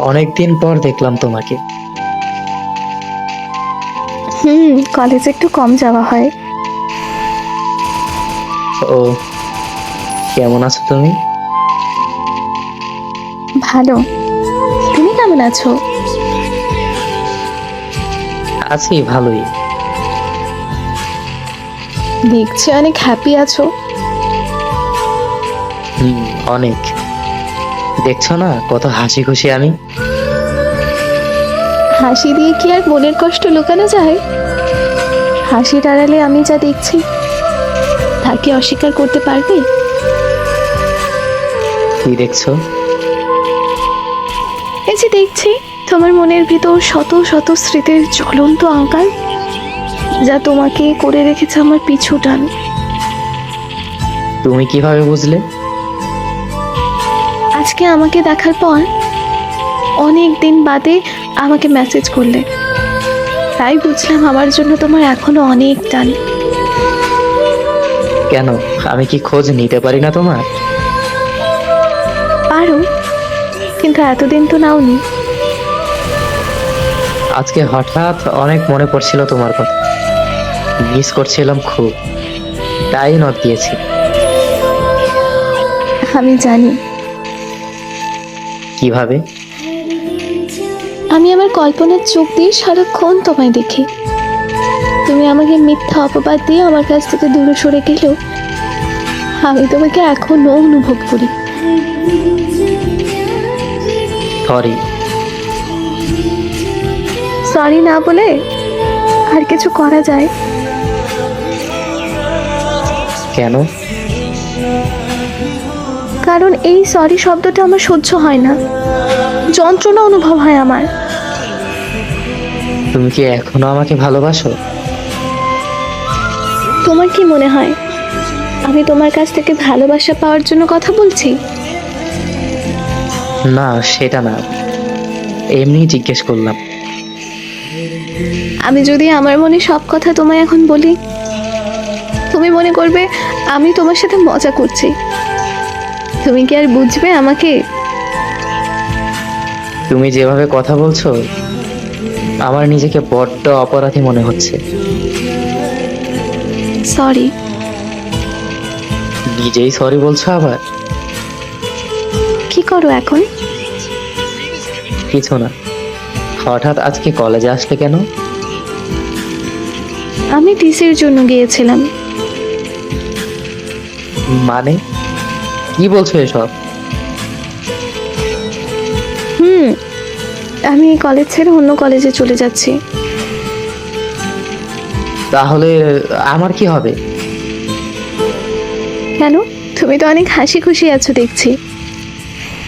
অনেকদিন পর দেখলাম তোমাকে। হুম কলেজে একটু কম যাওয়া হয়। ও কেমন আছো তুমি? ভালো। তুমি কেমন আছো? আছি ভালোই। দেখছি অনেক হ্যাপি আছো। হুম অনেক। দেখছ না? কত হাসি খুশি আমি। হাসি দিয়ে কি আর মনের কষ্ট লুকানো যায়? হাসি আড়ালে আমি যা দেখছি তা কি অস্বীকার করতে পারবে? কি দেখছ? এই যে দেখছি তোমার মনের ভিতর শত শত স্মৃতির জ্বলন্ত আঁকাল যা তোমাকে করে রেখেছে আমার পিছু টান। তুমি কীভাবে বুঝলে? আজকে আমাকে দেখার পর অনেক দিন বাদে আমাকে মেসেজ করলে। তাই বুঝলাম আমার জন্য তোমার এখনও অনেক টান। কেন? আমি কি খোঁজ নিতে পারি না তোমার? পারো কিন্তু এতদিন তো নাওনি। আজকে হঠাৎ অনেক মনে পড়ছিল তোমার কথা। মিস করছিলাম খুব। তাই নক দিয়েছি আমি জানি কীভাবে? আমি আমার কল্পনার চোখ দিয়ে সারাক্ষণ তোমায় দেখি। তুমি আমাকে মিথ্যা অপবাদ দিয়ে আমার কাছ থেকে দূরে সরে গেলেও আমি তোমাকে এখনও অনুভব করি। সরি। সরি না বলে আর কিছু করা যায়? কেন? কারণ এই সরি শব্দটা আমার সহ্য হয় না। যন্ত্রণা অনুভব হয় আমার। তুমি কি এখনও আমাকে ভালোবাসো? তোমার কি মনে হয়? আমি তোমার কাছ থেকে ভালোবাসা পাওয়ার জন্য কথা বলছি? না সেটা না। এমনি জিজ্ঞেস করলাম। আমি যদি আমার মনে সব কথা তোমায় এখন বলি তুমি মনে করবে আমি তোমার সাথে মজা করছি। তুমি কি আর বুঝবে আমাকে? তুমি যেভাবে কথা বলছো আমার নিজেকে বড্ড অপরাধী মনে হচ্ছে। সরি নিজেই সরি বলছো আবার? কি করো এখন? কিছু না। হঠাৎ আজকে কলেজে আসলে কেন? আমি টিসির জন্য গিয়েছিলাম। মানে? কি বলছো এসব? হুম আমি এই কলেজ ছেড়ে অন্য কলেজে চলে যাচ্ছি। তাহলে আমার কি হবে? কেন? তুমি তো অনেক হাসি খুশি আছো দেখছি।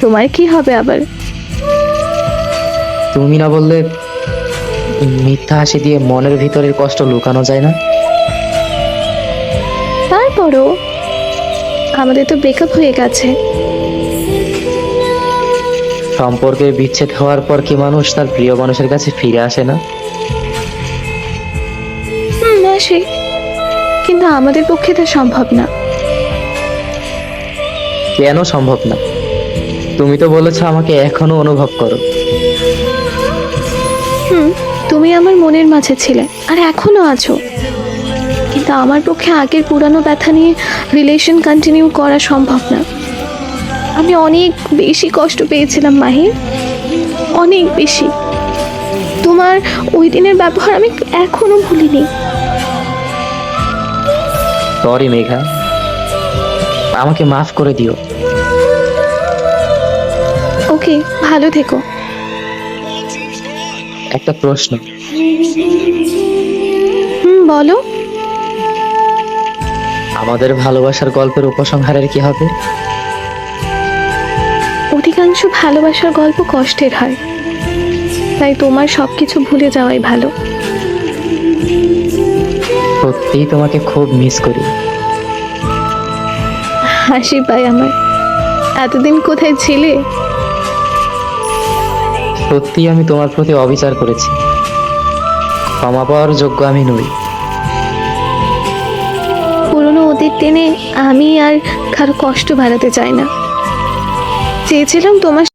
তোমার কি হবে আবার? তুমি না বললে মিথ্যা হাসি দিয়ে মনের ভিতরের কষ্ট লুকানো যায় না? তারপরও আমাদের তো ব্রেকআপ হয়ে গেছে। সম্পর্কে বিচ্ছেদ হওয়ার পর কি মানুষ তার প্রিয় মানুষের কাছে ফিরে আসে না? হুম আসে কিন্তু আমাদের পক্ষে তা সম্ভব না। কেন সম্ভব না? তুমি তো বলেছ আমাকে এখনও অনুভব করো। হুম তুমি আমার মনের মাঝে ছিলে আর এখনও আছো। কিন্তু আমার পক্ষে আগের পুরানো ব্যথা নিয়ে রিলেশন কন্টিনিউ করা সম্ভব না। আমি অনেক বেশি কষ্ট পেয়েছিলাম মাহি। অনেক বেশি। তোমার ওই দিনের ব্যবহার আমি এখনও ভুলিনি। সরি মেঘা। আমাকে মাফ করে দিও। ওকে ভালো থেকো। একটা প্রশ্ন। হুম বলো। আমাদের ভালোবাসার গল্পের উপসংহারের কি হবে? অধিকাংশ ভালোবাসার গল্প কষ্টের হয়। তাই তোমার সবকিছু ভুলে যাওয়াই ভালো। সত্যিই তোমাকে খুব মিস করি। হাসি পাই আমার। এতদিন কোথায় ছিলে? সত্যিই আমি তোমার প্রতি অবিচার করেছি। ক্ষমা পাওয়ার যোগ্য আমি নই। অতীত টেনে আমি আর কারও কষ্ট বাড়াতে চাই না। চেয়েছিলাম তোমার